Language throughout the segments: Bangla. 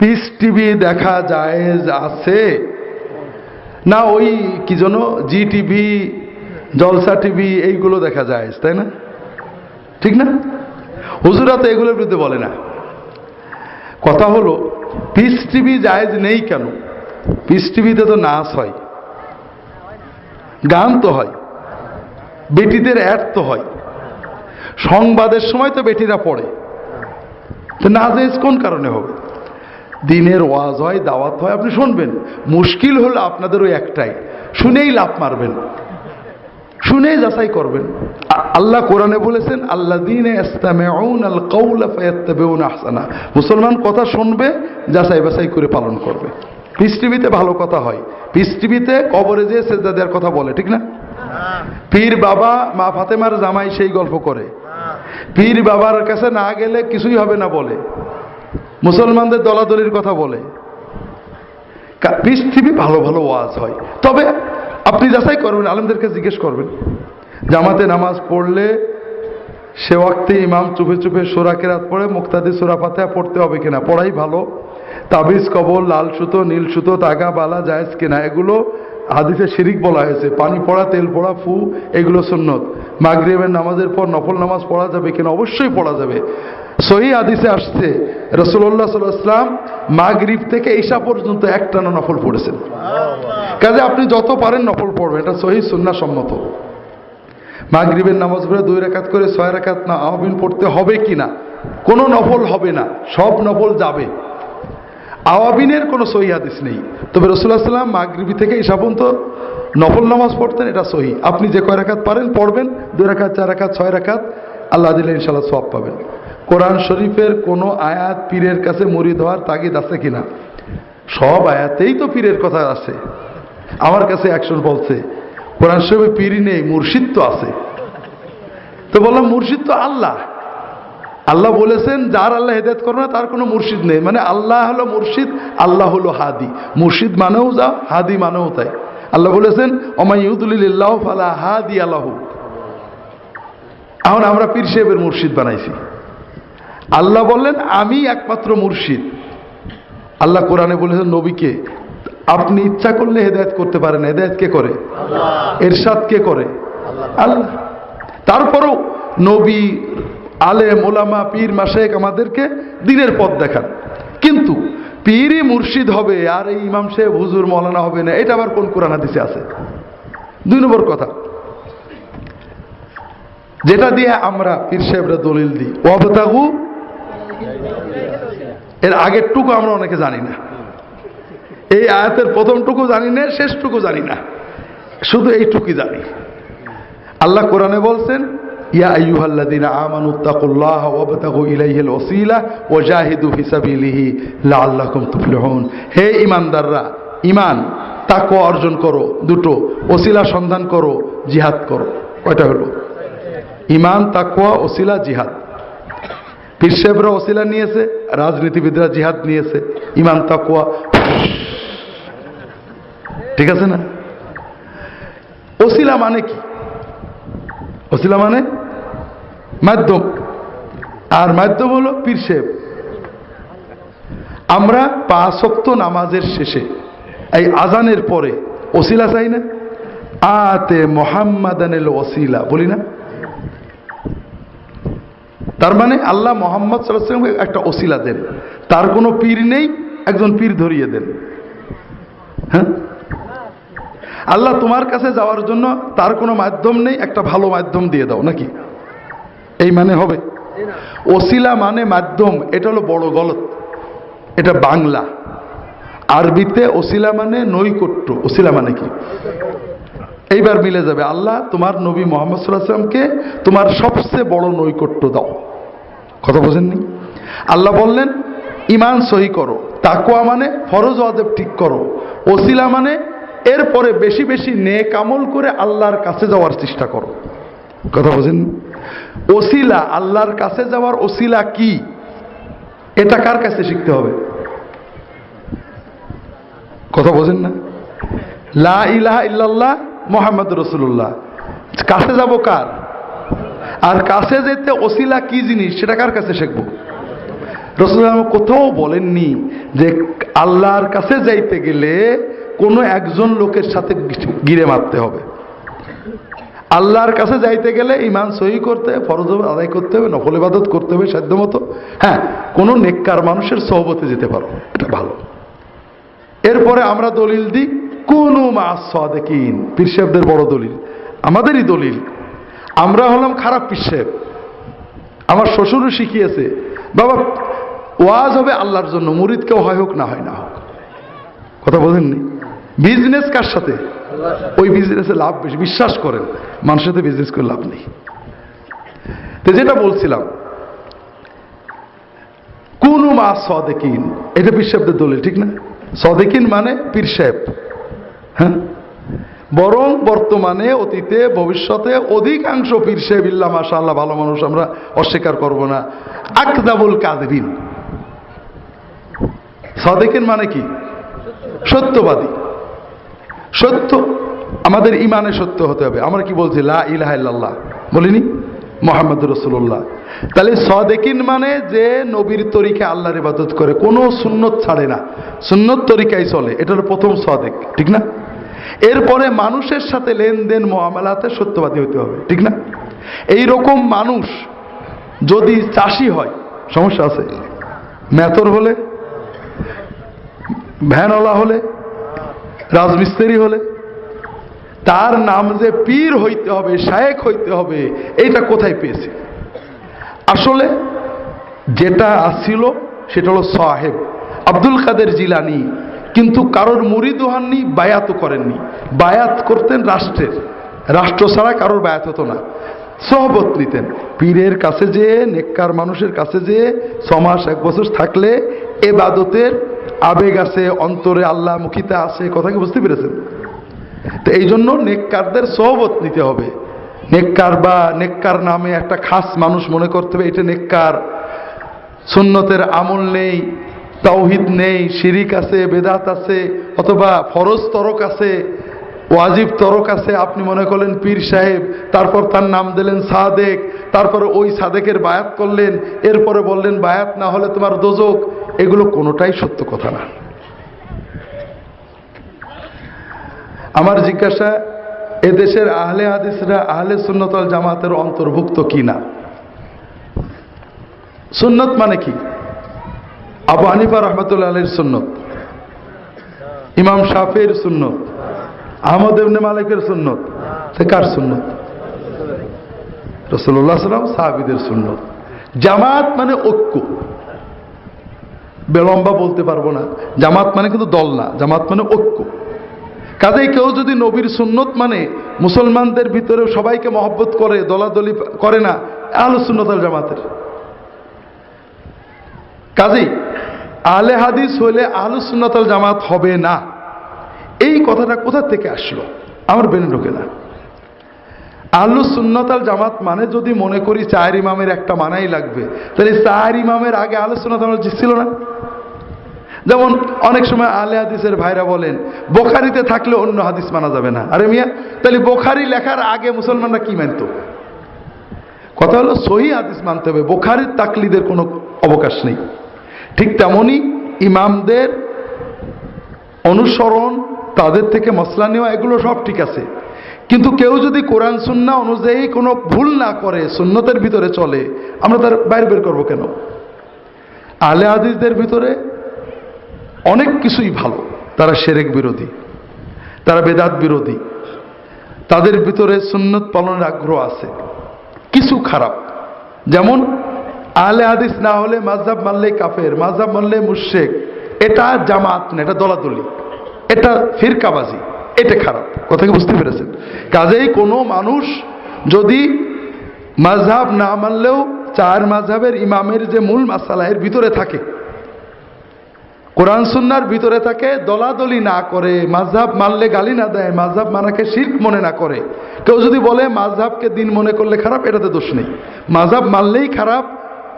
পিস টিভি দেখা যায়, আছে। না, ওই কি যেন, জি টিভি, জলসা টিভি, এইগুলো দেখা যায়, তাই না? ঠিক না? হুজুরা তো এগুলোর বিরুদ্ধে বলে না। কথা হলো, পিস টিভি জায়েজ নেই কেন? পিস টিভিতে তো নাচ হয়, গান তো হয়, বেটিদের অ্যাড তো হয়। সংবাদের সময় তো বেটিরা পড়ে। তো নাজেজ কোন কারণে হবে? দিনের ওয়াজ হয় দাওয়াত হয় আপনি শুনবেন। মুশকিল হলো আপনাদের ওই একটাই। শুনেই লাভ মারবেন। শুনেই যাচাই করবেন। আল্লাহ কোরআনে বলেছেন আল্লাহ দিনে আল কৌলা ফায়াত্তাবিউনা আহসানা। মুসলমান কথা শুনবে যাচাই বাছাই করে পালন করবে। পিস টিভিতে ভালো কথা হয়। পিস টিভিতে কবরে যেয়ে সেজদা দেওয়ার কথা বলে ঠিক না? পীর বাবা মা ফাতেমার জামাই সেই গল্প করে। পীর বাবার কাছে না গেলে কিছুই হবে না বলে। মুসলমানদের দলাদলির কথা বলে। পৃথিবী ভালো ভালো ওয়াজ হয়। তবে আপনি যাচাই করবেন, আলমদেরকে জিজ্ঞেস করবেন। জামাতে নামাজ পড়লে সে ওয়াক্তে ইমাম চুপে চুপে সোরা কেরাত পড়ে, মুক্তাদি সোরা পাতে পড়তে হবে কিনা? পড়াই ভালো। তাবিজ, কবর, লাল সুতো, নীল সুতো, তাগা, বালা, জায়েজ কিনা? এগুলো হাদিসে শিরিক বলা হয়েছে। পানি পড়া, তেল পড়া, ফু, এগুলো সুন্নত। মাগরিবের নামাজের পর নফল নামাজ পড়া যাবে কিনা? অবশ্যই পড়া যাবে। সহি হাদিসে আসছে রসুল্লাহ সাল্লাম মাগরিব থেকে ঈশা পর্যন্ত একটানা নফল পড়েছেন। কাজে আপনি যত পারেন নফল পড়বেন, এটা সহি সুন্না সম্মত। মাগরিবের নামাজ পড়ে দুই রেখাত করে ছয় রেখাত না আহবিন পড়তে হবে কি না? কোনো নফল হবে না, সব নফল যাবে। আওয়াবিনের কোনো সহি হাদিস নেই। তবে রসুল্লাহ সাল্লাম মাগরিবি থেকে ঈশা পর্যন্ত নফল নামাজ পড়তেন, এটা সহি। আপনি যে কয় রাখাত পারেন, পড়বেন। দুই রাখাত চার রাখাত ছয় রাখাত আল্লাহ দিলে ইনশাল্লাহ সব পাবেন। কোরআন শরীফের কোনো আয়াত পীরের কাছে মুড়ি হওয়ার তাগিদ আছে কিনা? সব আয়াতেই তো পীরের কথা আছে। আমার কাছে একজন বলছে, কোরআন শরীফে পীরই নেই, মুর্শিদ তো আছে। তো বললাম, মুর্শিদ তো আল্লাহ। আল্লাহ বলেছেন, যার আল্লাহ হেদায়ত করবে না, তার কোনো মুর্শিদ নেই। মানে আল্লাহ হলো মুর্শিদ, আল্লাহ হলো হাদি। মুর্শিদ মানেও যা, হাদি মানেও তাই। আল্লাহ বলেছেন অমাইউদুলিল্লাহ ফালা হাদি আল্লাহ এখন আমরা পীর সাহেবের মুর্শিদ বানাইছি। আল্লাহ বললেন আমি একমাত্র মুর্শিদ। আল্লাহ কোরআনে বলেছেন নবীকে আপনি ইচ্ছা করলে হেদায়ত করতে পারেন। হেদায়ত কে করে? এরশাদ কে করে? আল্লাহ। তারপরও নবী আলে মোলামা পীর মাসেক আমাদেরকে দিনের পথ দেখান। কিন্তু পীরই মুর্শিদ হবে আর এই ইমাম সাহেব হুজুর মৌলানা হবে না। এটা আবার কোন কোরআন হাদিসে আছে? দুই নম্বর কথা। যেটা দিয়ে আমরা পীর সাহেবরা দলিল দিই ওয়াবতাগু এর আগেরটুকু আমরা অনেকে জানি না। এই আয়াতের প্রথমটুকু জানি না, শেষটুকু জানি না। শুধু এইটুকুই জানি। আল্লাহ কোরআনে বলছেন, ইয়া হে অর্জন করো দুটো, ওসিলা সন্ধান করো, জিহাদ করো। কয়টা হলো? ঈমান, তাকওয়া, ওসিলা, জিহাদ। পীর সাহেবরা ওসিলা নিয়েছে, রাজনীতিবিদরা জিহাদ নিয়েছে ইমান তাকুয়া ঠিক আছে না? ওসিলা মানে কি? ওসিলা মানে মাধ্যম। আর মাধ্যম হলো পীর সাহেব আমরা পাঁচক্ত নামাজের শেষে, এই আজানের পরে ওসিলা চাই না? আতে মোহাম্মদানের ওসিলা, বলি না? তার মানে আল্লাহ মোহাম্মদ সাল্লামকে একটা ওসিলা দেন। তার কোনো পীর নেই, একজন পীর ধরিয়ে দেন। হ্যাঁ? আল্লাহ তোমার কাছে যাওয়ার জন্য তার কোনো মাধ্যম নেই, একটা ভালো মাধ্যম দিয়ে দাও, নাকি? এই মানে হবে। ওসিলা মানে মাধ্যম, এটা হলো বড় গলত। এটা বাংলা। আরবিতে ওসিলা মানে নৈকট্য। ওসিলা মানে কি? এইবার মিলে যাবে, আল্লাহ তোমার নবী মোহাম্মদ সাল্লাহামকে তোমার সবচেয়ে বড় নৈকট্য দাও। কথা বোঝেননি? আল্লাহ বললেন ইমান সহি করো। তাকুয়া মানে ফরজ ওয়াজেব ঠিক করো। ওসিলা মানে এরপরে বেশি বেশি নেক আমল করে আল্লাহর কাছে যাওয়ার চেষ্টা করো। কথা বোঝেন ওসিলা, আল্লাহর কাছে যাওয়ার ওসিলা কি? এটা কার কাছে শিখতে হবে? কথা বোঝেন না? লা ইলাহা ইল্লাল্লাহ মোহাম্মদ রসুল্লাহ কাছে যাব কার? আর কাছে যেতে ওসিলা কি জিনিস সেটা কার কাছে শিখব? রসুল কোথাও বলেননি যে আল্লাহর কাছে যাইতে গেলে কোনো একজন লোকের সাথে গিরে মারতে হবে। আল্লাহর কাছে যাইতে গেলে ইমান সহি করতে ফরজ আদায় করতে হবে, নফল ইবাদত করতে হবে, সাধ্য মতো। হ্যাঁ কোনো নেককার মানুষের সহবতে যেতে পারো, এটা ভালো। এরপরে আমরা দলিল দিই, কোনো মাস সাদেকিন পীর সাহেবদের বড় দলিল। আমাদেরই দলিল। আমরা হলাম খারাপ পীর সাহেব আমার শ্বশুরও শিখিয়েছে, বাবা, ওয়াজ হবে আল্লাহর জন্য, মুরিদ কেউ হয় হোক না হয় না হোক। কথা বোঝেননি? বিজনেস কার সাথে? ওই বিজনেসে লাভ বেশি। বিশ্বাস করেন, মানুষের সাথে বিজনেস করে লাভ নেই। তো যেটা বলছিলাম, কোন মা সদেকিন। এটা পীর সাহেবদের দলিল, ঠিক না? সদেকিন মানে পীর সাহেব হ্যাঁ? বরং বর্তমানে, অতীতে, ভবিষ্যতে অধিকাংশ পীর মাশা আল্লাহ ভালো মানুষ আমরা অস্বীকার করব না। আকদাবুল কাদবিন সদেকিন মানে কি? সত্যবাদী। সত্য, আমাদের ইমানে সত্য হতে হবে। আমরা কি বলছি? লা ইল্লাল্লাহ। বলিনি? মোহাম্মদ রসুল্লাহ তাহলে সদেকিন মানে যে নবীর তরিকে আল্লাহর ইবাদত করে। কোনো সুন্নত ছাড়ে না। সুন্নত তরিকায় চলে। এটা হলো প্রথম সদেক, ঠিক না? এরপরে মানুষের সাথে লেনদেন মহামেলাতে সত্যবাদী হতে হবে। ঠিক না? এই রকম মানুষ যদি চাষি হয়, সমস্যা আছে? মেথর হলে, ভ্যানওয়ালা হলে, রাজমিস্ত্রি হলে, তার নাম যে পীর হইতে হবে শায়েক হইতে হবে, এইটা কোথায় পেয়েছে? আসলে যেটা আসছিল সেটা হলো সাহেব। আব্দুল কাদের জিলানি কিন্তু কারোর মুরিদ হননি বায়াতও করেননি। বায়াত করতেন রাষ্ট্রের। রাষ্ট্র ছাড়া কারোর বায়াত হতো না। সহবত নিতেন। পীরের কাছে যে, নেককার মানুষের কাছে যে, ছমাস এক বছর থাকলে এবাদতের আবেগ আছে, অন্তরে আল্লাহ মুখিতা আছে, কথা কি বুঝতে পেরেছেন? তো এই জন্য নেককারদের সহবত নিতে হবে। নেককার বা নেককার নামে একটা খাস মানুষ মনে করতে হবে, এটা নেককার। সুন্নতের আমল নেই। তাওহিদ নেই, শিরিক আছে, বেদাত আছে, অথবা ফরজ তরক আছে, ওয়াজিব তরক আছে, আপনি মনে করলেন পীর সাহেব, তারপর তার নাম দিলেন সাদেক, তারপরে ওই সাদেকের বায়াত করলেন, এরপরে বললেন বায়াত না হলে তোমার দোজক, এগুলো কোনোটাই সত্য কথা না। আমার জিজ্ঞাসা, এদেশের আহলে হাদিসরা আহলে সুন্নতল জামাতের অন্তর্ভুক্ত কি না সুন্নত মানে কি? আবু হানিফা রহমতুল্লাহ আলীর সুন্নত। ইমাম শাফির সুন্নত। আহমদ ইবনে মালিকের সুন্নত। সে কার সুন্নত? রসুল্লাহ সাল্লাম সাহাবিদের সুন্নত। জামাত মানে ঐক্য। বেলম্বা বলতে পারব না। জামাত মানে কিন্তু দল না, জামাত মানে ঐক্য। কাজেই কেউ যদি নবীর সুন্নত মানে মুসলমানদের ভিতরে সবাইকে মহব্বত করে, দলাদলি করে না আহলে সুন্নত আল জামাতের। কাজেই আলে হাদিস হলে আহলু সুন্নত জামাত হবে না। এই কথাটা কোথা থেকে আসলো? আমার বেনে ঢোকে না। আহলু সুন্নত জামাত মানে যদি মনে করি চার ইমামের একটা মানাই লাগবে, তাহলে চার ইমামের আগে আল ছিল না? যেমন অনেক সময় আলে হাদিসের ভাইরা বলেন, বোখারিতে থাকলে অন্য হাদিস মানা যাবে না। আরে মিয়া, তাহলে বোখারি লেখার আগে মুসলমানরা কি মানত? কথা হলো সহি হাদিস মানতে হবে। বোখারির তাকলিদের কোনো অবকাশ নেই। ঠিক তেমনই ইমামদের অনুসরণ, তাদের থেকে মশলা নেওয়া, এগুলো সব ঠিক আছে। কিন্তু কেউ যদি কোরআন, সুন্না অনুযায়ী কোনো ভুল না করে, সুন্নতের ভিতরে চলে, আমরা তার বাইরে বের করব কেন? আলে হাদিসদের ভিতরে অনেক কিছুই ভালো। তারা সেরেক বিরোধী, তারা বেদাত বিরোধী। তাদের ভিতরে সুন্নত পালনের আগ্রহ আছে। কিছু খারাপ। যেমন আহলে হাদিস না হলে মাঝহাব মানলে কাফের মাঝহাব মানলে মুশেক এটা জামাত না, এটা দলাদলি। এটা ফিরকাবাজি, এটা খারাপ। কথা কি বুঝতে পেরেছেন? কাজেই কোনো মানুষ যদি মাঝহাব না মানলেও চার মাঝহাবের ইমামের যে মূল মাসালা এর ভিতরে থাকে, কোরআন সুন্নার ভিতরে থাকে, দলাদলি না করে মাঝহাব মানলে গালি না দেয় মাঝহাব মানাকে শির্ক মনে না করে। কেউ যদি বলে মাঝহাবকে দিন মনে করলে খারাপ, এটাতে দোষ নেই। মাঝহাব মানলেই খারাপ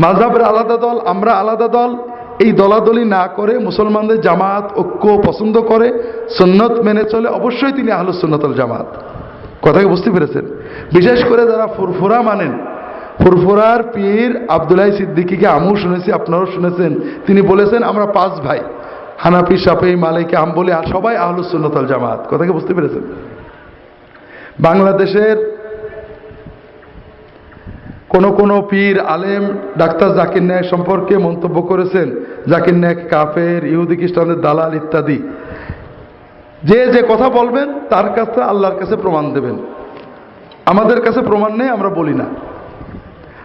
মাঝহাবের আলাদা দল, আমরা আলাদা দল। এই দলাদলি না করে মুসলমানদের জামাত ঐক্য পছন্দ করে, সুন্নত মেনে চলে অবশ্যই তিনি আহলুস সুন্নতল জামাত কথাকে বুঝতে পেরেছেন? বিশেষ করে যারা ফুরফুরা মানেন, ফুরফুরার পীর আবদুল্লাহ সিদ্দিকিকে আমিও শুনেছি, আপনারাও শুনেছেন। তিনি বলেছেন, আমরা পাঁচ ভাই, হানাফি সাপে মালিকে বলে আর সবাই আহলুস সুন্নতল জামাত কথাকে বুঝতে পেরেছেন? বাংলাদেশের কোন কোন পীর, আলেম, ডাক্তার জাকির নায়ক সম্পর্কে মন্তব্য করেছেন, জাকির নায়ক কাফের, ইহুদি খ্রিস্টানদের দালাল ইত্যাদি। যে যে কথা বলবেন, তার কাছে আল্লাহর কাছে প্রমাণ দেবেন। আমাদের কাছে প্রমাণ নেই, আমরা বলি না।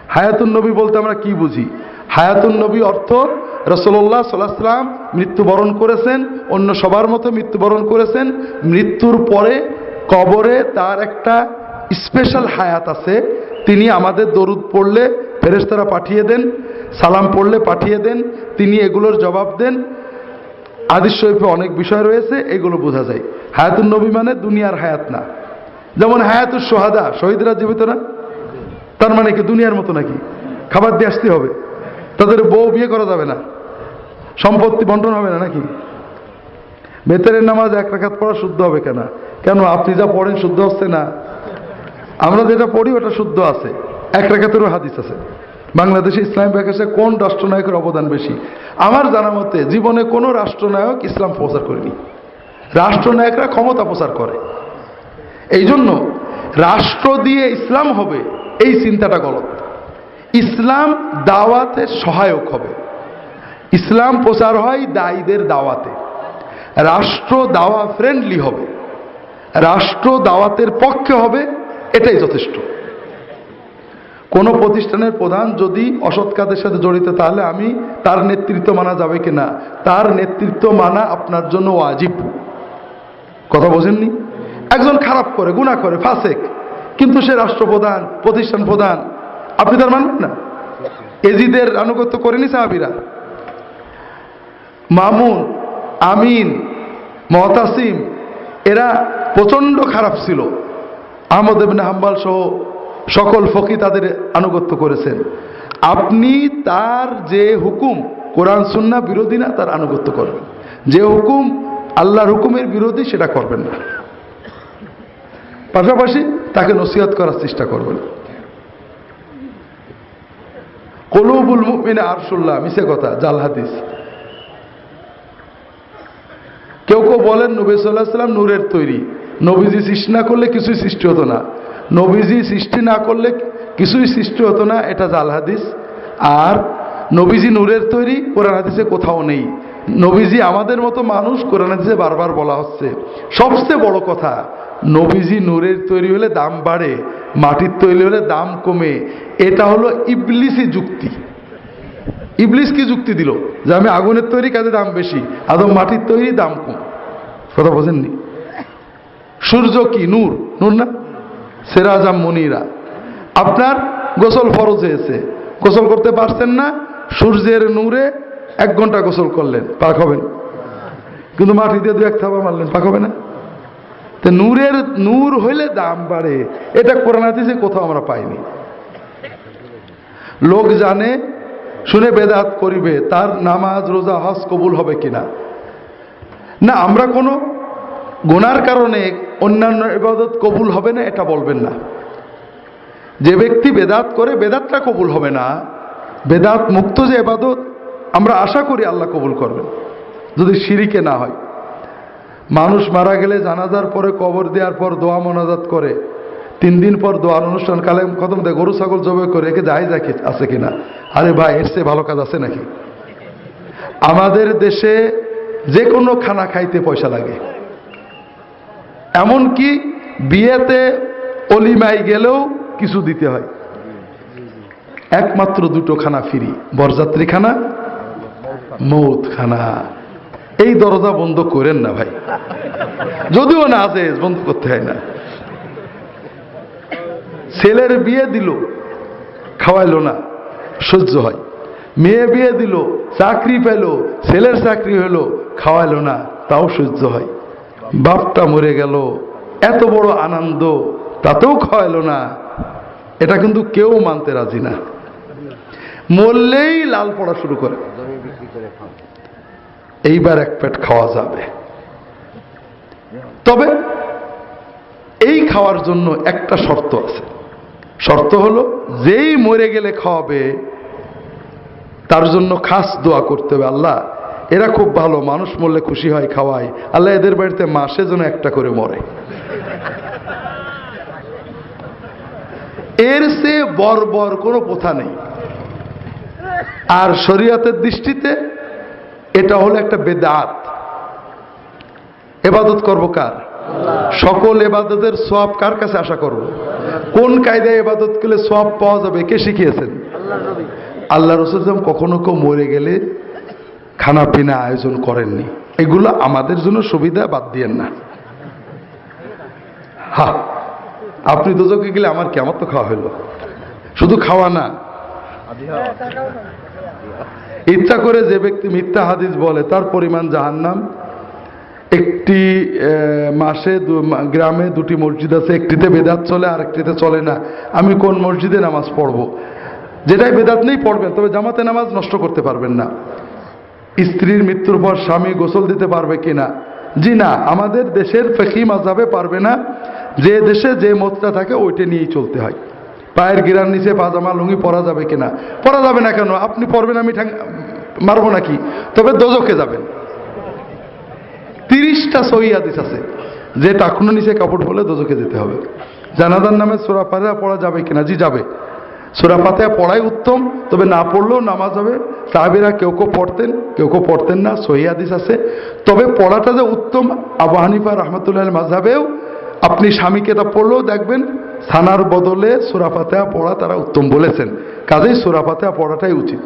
হায়াতুন নবী বলতে আমরা কি বুঝি? হায়াতুন নবী অর্থ রসল্লাহ সাল্লাম মৃত্যুবরণ করেছেন, অন্য সবার মতো মৃত্যুবরণ করেছেন। মৃত্যুর পরে কবরে তার একটা স্পেশাল হায়াত আছে তিনি আমাদের দরুদ পড়লে ফেরেস্তারা পাঠিয়ে দেন, সালাম পড়লে পাঠিয়ে দেন, তিনি এগুলোর জবাব দেন। আদিস শরীফে অনেক বিষয় রয়েছে, এগুলো বোঝা যায়। হায়াতুন নবী মানে দুনিয়ার হায়াত না। যেমন হায়াতুর সোহাদা, শহীদরা জীবিত না? তার মানে কি দুনিয়ার মতো নাকি? খাবার দিয়ে আসতে হবে। তাদের বউ বিয়ে করা যাবে না। সম্পত্তি বন্টন হবে না নাকি? বেতরের নামাজ এক রাখাত পড়া শুদ্ধ হবে কেন? কেন আপনি যা পড়েন শুদ্ধ হচ্ছে না? আমরা যেটা পড়ি, ওটা শুদ্ধ আছে। এক রেখাতেরও হাদিস আছে। বাংলাদেশে ইসলাম বিকাশে কোন রাষ্ট্রনায়কের অবদান বেশি? আমার জানা মতে, জীবনে কোনো রাষ্ট্রনায়ক ইসলাম প্রচার করেনি। রাষ্ট্রনায়করা ক্ষমতা প্রচার করে। এই জন্য রাষ্ট্র দিয়ে ইসলাম হবে, এই চিন্তাটা গলত। ইসলাম দাওয়াতে সহায়ক হবে। ইসলাম প্রচার হয় দায়ীদের দাওয়াতে। রাষ্ট্র দাওয়া ফ্রেন্ডলি হবে। রাষ্ট্র দাওয়াতের পক্ষে হবে এটাই যথেষ্ট। কোন প্রতিষ্ঠানের প্রধান যদি অসৎ কাজের সাথে জড়িত, তাহলে আমি তার নেতৃত্ব মানা যাবে কিনা তার নেতৃত্ব মানা আপনার জন্য ওয়াজিব। কথা বোঝেননি? একজন খারাপ করে গুণা করে, ফাসেক। কিন্তু সে রাষ্ট্রপ্রধান, প্রতিষ্ঠান প্রধান, আপনি তার মানবেন না? এজিদের আনুগত্য করেনি সাহাবিরা। মামুন, আমিন, মহতাসিম, এরা প্রচণ্ড খারাপ ছিল। আহমদ ইবনে হাম্বাল সহ সকল ফকি তাদের আনুগত্য করেছেন। আপনি তার যে হুকুম, কোরআন সুন্না বিরোধী না, তার আনুগত্য করবেন। যে হুকুম আল্লাহর হুকুমের বিরোধী, সেটা করবেন না। পাশাপাশি তাকে নসিহত করার চেষ্টা করবেন। কলুবুল মুমিনে আরশুল্লাহ মিশে কথা, জাল হাদিস। কেউ কেউ বলেন নবী সাল্লাহ সাল্লাম নূরের তৈরি। নবীজি সৃষ্টি না করলে কিছুই সৃষ্টি হতো না। নবীজি সৃষ্টি না করলে কিছুই সৃষ্টি হতো না, এটা জাল হাদিস। আর নবীজি নূরের তৈরি, কোরআন হাদিসে কোথাও নেই। নবীজি আমাদের মতো মানুষ, কোরআন হাদিসে বারবার বলা হচ্ছে। সবচেয়ে বড় কথা, নবীজি নূরের তৈরি হলে দাম বাড়ে, মাটির তৈরি হলে দাম কমে। এটা হলো ইবলিসি যুক্তি। ইবলিস কি যুক্তি দিল? যে আমি আগুনের তৈরি কাজে দাম বেশি আদম মাটির তৈরি দাম কম। কথা বোঝেননি? সূর্য কি? নূর। নূর না? সেরাজাম মনিরা। আপনার গোসল ফরজ হয়েছে গোসল করতে পারছেন না, সূর্যের নূরে এক ঘণ্টা গোসল করলেন, পাক হবেন কিন্তু মাটি দিয়ে দু এক থাবা মারলেন, পাক হবে না। তো নূরের, নূর হইলে দাম বাড়ে। এটা কোরআন হাদিসে কোথাও আমরা পাইনি। লোক জানে, শুনে বেদাত করিবে, তার নামাজ, রোজা, হজ কবুল হবে কিনা। না, আমরা কোনো গুনার কারণে অন্যান্য ইবাদত কবুল হবে না, এটা বলবেন না। যে ব্যক্তি বেদাত করে, বেদাতটা কবুল হবে না। বেদাত মুক্ত যে এবাদত আমরা আশা করি আল্লাহ কবুল করবেন, যদি সিঁড়িকে না হয়। মানুষ মারা গেলে জানাজার পরে কবর দেওয়ার পর দোয়া মনাজাত করে, তিন দিন পর দোয়ার অনুষ্ঠান কালে খতম দেয় গরু, ছাগল জবে করে একে যাই যাকে আছে কিনা? আরে ভাই চেয়ে ভালো কাজ আছে নাকি? আমাদের দেশে যে কোনো খানা খাইতে পয়সা লাগে। এমনকি বিয়েতে অলিমাই গেলেও কিছু দিতে হয়। একমাত্র দুটো খানা ফিরি বরযাত্রী খানা মৌত খানা এই দরজা বন্ধ করেন না ভাই। যদিও না আছে, বন্ধ করতে হয় না। ছেলের বিয়ে দিল, খাওয়াইলো না, সহ্য হয়। মেয়ে বিয়ে দিল, চাকরি পেল, ছেলের চাকরি হলো, খাওয়াইলো না, তাও সহ্য হয়। বাপটা মরে গেল, এত বড় আনন্দ, তাতেও খাওয়াইলো না। এটা কিন্তু কেউ মানতে রাজি না। মরলেই লাল পড়া শুরু করে। এইবার এক পেট খাওয়া যাবে। তবে এই খাওয়ার জন্য একটা শর্ত আছে। শর্ত হলো, যেই মরে গেলে খাওয়াবে, তার জন্য খাস দোয়া করতে হবে আল্লাহ। এরা খুব ভালো, মানুষ মরলে খুশি হয় খাওয়ায়। আল্লাহ এদের বাড়িতে মাসে যেন একটা করে মরে। এর সে বর্বর কোনো প্রথা নেই। আর শরীয়তের দৃষ্টিতে এটা হলো একটা বেদাত। এবাদত করব কার? সকল এবাদতের সব কার কাছে আশা করব? কোন কায়দায় এবাদত করলে সব পাওয়া যাবে? কে শিখিয়েছেন? আল্লাহ রসুল কখনো কেউ মরে গেলে খানা পিনা আয়োজন করেননি। এগুলো আমাদের জন্য সুবিধা, বাদ দিয়েন না। হা, আপনি দুজকে গেলে আমার কি আমার তো খাওয়া হলো শুধু খাওয়া না। ইচ্ছা করে যে ব্যক্তি মিথ্যা হাদিস বলে, তার পরিমাণ জাহান্নাম। একটি মাসে গ্রামে দুটি মসজিদ আছে, একটিতে বেদাত চলে আর একটিতে চলে না। আমি কোন মসজিদে নামাজ পড়ব? যেটাই বেদাত নেই পড়বেন, তবে জামাতে নামাজ নষ্ট করতে পারবেন না। স্ত্রীর মৃত্যুর পর স্বামী গোসল দিতে পারবে কিনা? জি না, আমাদের দেশের ফেকি মাজাবে পারবে না। যে দেশে যে মতটা থাকে ওইটা নিয়েই চলতে হয়। পায়ের গিরার নিচে পাজামা, লুঙ্গি পরা যাবে কিনা? পরা যাবে না কেন? আপনি পরবেন, আমি মারবো নাকি? তবে দোজকে যাবেন। তিরিশটা সহি হাদিস আছে। যে টাকুনো নিচে কাপড় পরলে দোজকে যেতে হবে। জানাদার নামে সোরা পাতা পড়া যাবে কিনা? জি, যাবে। সোরা পড়াই উত্তম, তবে না পড়লেও নামাজ হবে। সাহাবিরা কেউ কেউ পড়তেন, কেউ কেউ পড়তেন না সহিদিস আছে। তবে পড়াটা যে উত্তম, আবু হানিফা রহমতুল্লাহ মাঝাবেও আপনি স্বামীকে তা পড়লেও দেখবেন, সানার বদলে সোরা ফাতেহা পড়া তারা উত্তম বলেছেন। কাজেই সোরা ফাতেহা পড়াটাই উচিত।